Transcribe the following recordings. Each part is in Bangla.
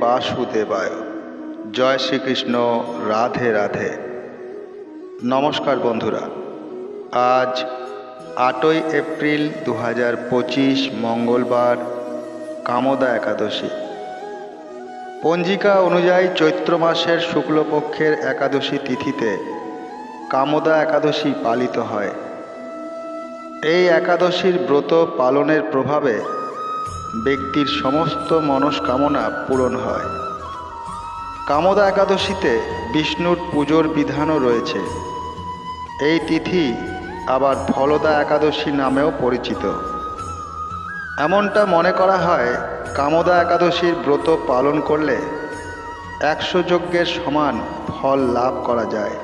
বাসুদেবায়। জয় শ্রীকৃষ্ণ, রাধে রাধে। নমস্কার বন্ধুরা, আজ আটই এপ্রিল দু হাজার পঁচিশ, মঙ্গলবার, কামদা একাদশী। পঞ্জিকা অনুযায়ী চৈত্র মাসের শুক্লপক্ষের একাদশী তিথিতে কামদা একাদশী পালিত হয়। এই একাদশীর ব্রত পালনের প্রভাবে ব্যক্তির সমস্ত মনস্কামনা পূরণ হয়। কামদা একাদশীতে বিষ্ণুর পুজোর বিধানও রয়েছে। এই তিথি আবার ফলদা একাদশী নামেও পরিচিত। এমনটা মনে করা হয়, কামদা একাদশীর ব্রত পালন করলে একশো যজ্ঞের সমান ফল লাভ করা যায়।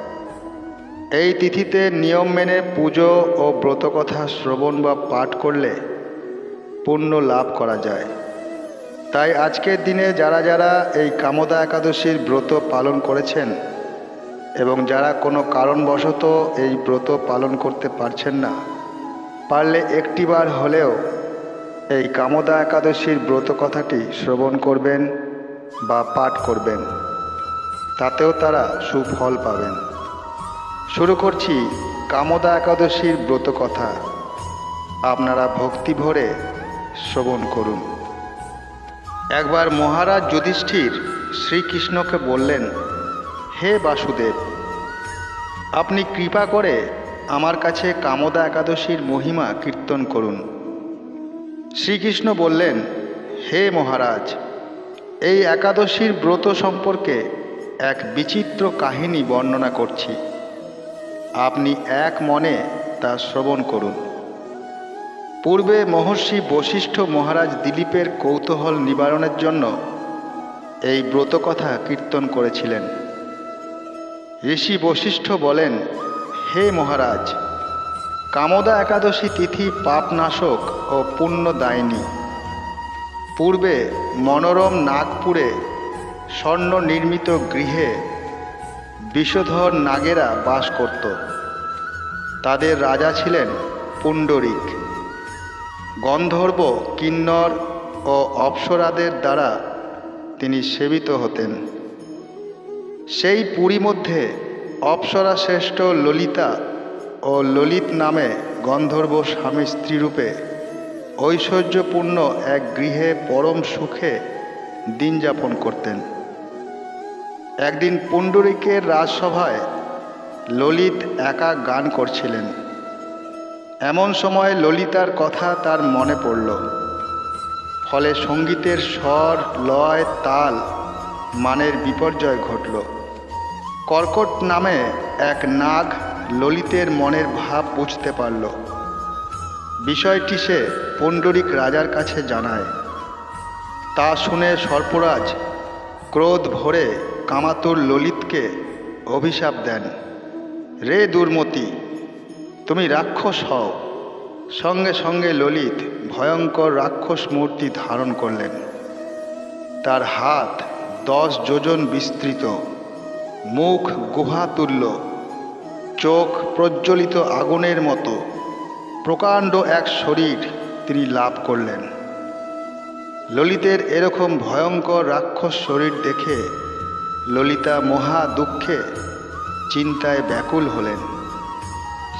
এই তিথিতে নিয়ম মেনে পুজো ও ব্রতকথা শ্রবণ বা পাঠ করলে পুণ্য লাভ করা যায়। তাই আজকের দিনে যারা যারা এই কামদা একাদশীর ব্রত পালন করেছেন এবং যারা কোনো কারণবশত এই ব্রত পালন করতে পারছেন না, পারলে একটিবার হলেও এই কামদা একাদশীর ব্রত কথাটি শ্রবণ করবেন বা পাঠ করবেন। তাতেও তারা সুফল পাবেন। শুরু করছি কামদা একাদশীর ব্রত কথা। আপনারা ভক্তি ভরে শ্রবণ করুন। একবার মহারাজ যুধিষ্ঠির শ্রীকৃষ্ণকে বললেন, হে বাসুদেব, আপনি কৃপা করে আমার কাছে কামদা একাদশীর মহিমা কীর্তন করুন। শ্রীকৃষ্ণ বললেন, হে মহারাজ, এই একাদশীর ব্রত সম্পর্কে এক বিচিত্র কাহিনী বর্ণনা করছি। আপনি এক মনে তা শ্রবণ করুন। পূর্বে মহর্ষি বশিষ্ঠ মহারাজ দিলীপের কৌতূহল নিবারণের জন্য এই ব্রতকথা কীর্তন করেছিলেন। ঋষি বশিষ্ঠ বলেন, হে মহারাজ, কামদা একাদশী তিথি পাপনাশক ও পুণ্যদায়িনী। পূর্বে মনোরম নাগপুরে স্বর্ণ নির্মিত গৃহে বিষধর নাগেরা বাস করত। তাদের রাজা ছিলেন পুণ্ডরিক। গন্ধর্ব, কিন্নর ও অপ্সরাদের দ্বারা তিনি সেবিত হতেন। সেই পুরী মধ্যে অপ্সরা শ্রেষ্ঠ ললিতা ও ললিত নামে গন্ধর্ব স্বামী স্ত্রীরূপে ঐশ্বর্যপূর্ণ এক গৃহে পরম সুখে দিন যাপন করতেন। একদিন পুণ্ডরিকের রাজসভায় ললিত একা গান করছিলেন। এমন সময় ললিতার কথা তার মনে পড়ল। ফলে সঙ্গীতের স্বর, লয়, তাল মানের বিপর্যয় ঘটল। কর্কট নামে এক নাগ ললিতের মনের ভাব বুঝতে পারল। বিষয়টি সে পণ্ডরিক রাজার কাছে জানায়। তা শুনে সর্পরাজ ক্রোধ ভরে কামাতুর ললিতকে অভিশাপ দেন। রে দুর্মতি তুমি রাক্ষস হও। সঙ্গে সঙ্গে ললিত ভয়ঙ্কর রাক্ষস মূর্তি ধারণ করলেন। তার হাত দশ যোজন বিস্তৃত, মুখ গুহা গুহাতুল্য, চোখ প্রজ্বলিত আগুনের মতো। প্রকাণ্ড এক শরীর তিনি লাভ করলেন। ললিতের এরকম ভয়ঙ্কর রাক্ষস শরীর দেখে ললিতা মহা দুঃখে, চিন্তায় ব্যাকুল হলেন।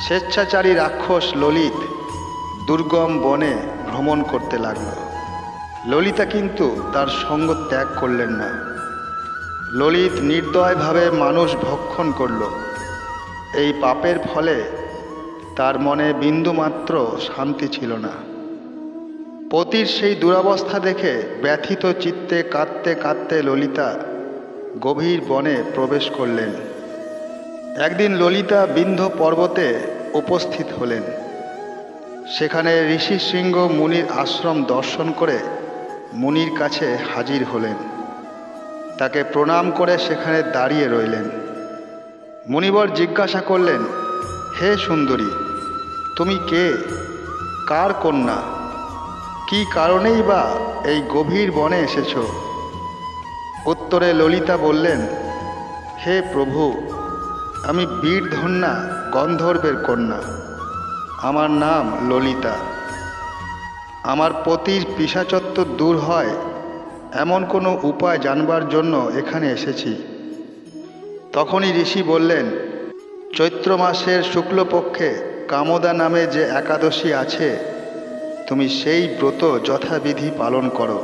স্বেচ্ছাচারী রাক্ষস ললিত দুর্গম বনে ভ্রমণ করতে লাগল। ললিতা কিন্তু তার সঙ্গ ত্যাগ করলেন না। ললিত নির্দয়ভাবে মানুষ ভক্ষণ করল। এই পাপের ফলে তার মনে বিন্দুমাত্র শান্তি ছিল না। পতির সেই দুরবস্থা দেখে ব্যথিত চিত্তে কাঁদতে কাঁদতে ললিতা গভীর বনে প্রবেশ করলেন। একদিন ললিতা বিন্ধ পর্বতে উপস্থিত হলেন। সেখানে ঋষি সিংহ মুনির আশ্রম দর্শন করে মুনির কাছে হাজির হলেন। তাকে প্রণাম করে সেখানে দাঁড়িয়ে রইলেন। মুনিবর জিজ্ঞাসা করলেন, হে সুন্দরী, তুমি কে? কার কন্যা? কি কারণেই বা এই গভীর বনে এসেছ? উত্তরে ললিতা বললেন, হে প্রভু আমি বীরধন্যা গন্ধর্বের কন্যা। আমার নাম ললিতা। আমার পতির পিসাচত্ব দূর হয়, এমন কোনো উপায় জানবার জন্য এখানে এসেছি। তখনই ঋষি বললেন, চৈত্র মাসের শুক্লপক্ষে কামদা নামে যে একাদশী আছে, তুমি সেই ব্রত যথাবিধি পালন করো।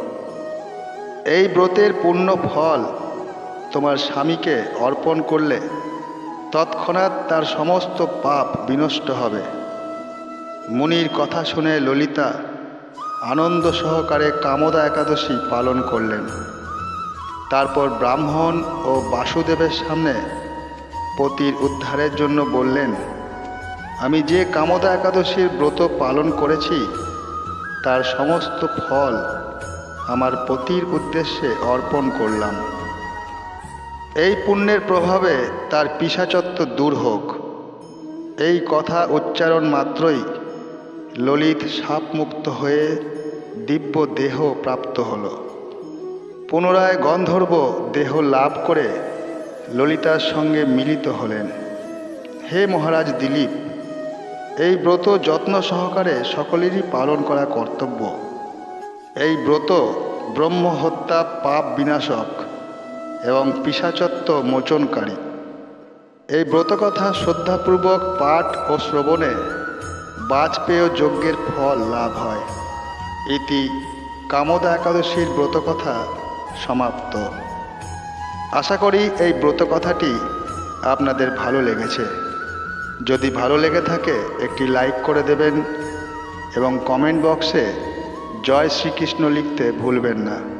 এই ব্রতের পূর্ণ ফল তোমার স্বামীকে অর্পণ করলে তৎক্ষণাৎ তার সমস্ত পাপ বিনষ্ট হবে। মুনির কথা শুনে ললিতা আনন্দ সহকারে কামদা একাদশী পালন করলেন। তারপর ব্রাহ্মণ ও বাসুদেবের সামনে পতির উদ্ধারের জন্য বললেন, আমি যে কামদা একাদশীর ব্রত পালন করেছি, তার সমস্ত ফল আমার পতির উদ্দেশ্যে অর্পণ করলাম। এই পুণ্যের প্রভাবে তার পিসাচত্ব দূর হোক। এই কথা উচ্চারণ মাত্রই ললিত সাপমুক্ত হয়ে দিব্য দেহ প্রাপ্ত হল। পুনরায় গন্ধর্ব দেহ লাভ করে ললিতার সঙ্গে মিলিত হলেন। হে মহারাজ দিলীপ, এই ব্রত যত্ন সহকারে সকলেরই পালন করা কর্তব্য। এই ব্রত ব্রহ্মহত্যা পাপ বিনাশক। এবং পিসাচত্ব মোচনকারী। এই ব্রতকথা শ্রদ্ধাপূর্বক পাঠ ও শ্রবণে বাজপেয় যজ্ঞের ফল লাভ হয়। ইতি কামদা একাদশীর ব্রতকথা সমাপ্ত। আশা করি এই ব্রতকথাটি আপনাদের ভালো লেগেছে। যদি ভালো লেগে থাকে, একটি লাইক করে দেবেন এবং কমেন্ট বক্সে জয় শ্রীকৃষ্ণ লিখতে ভুলবেন না।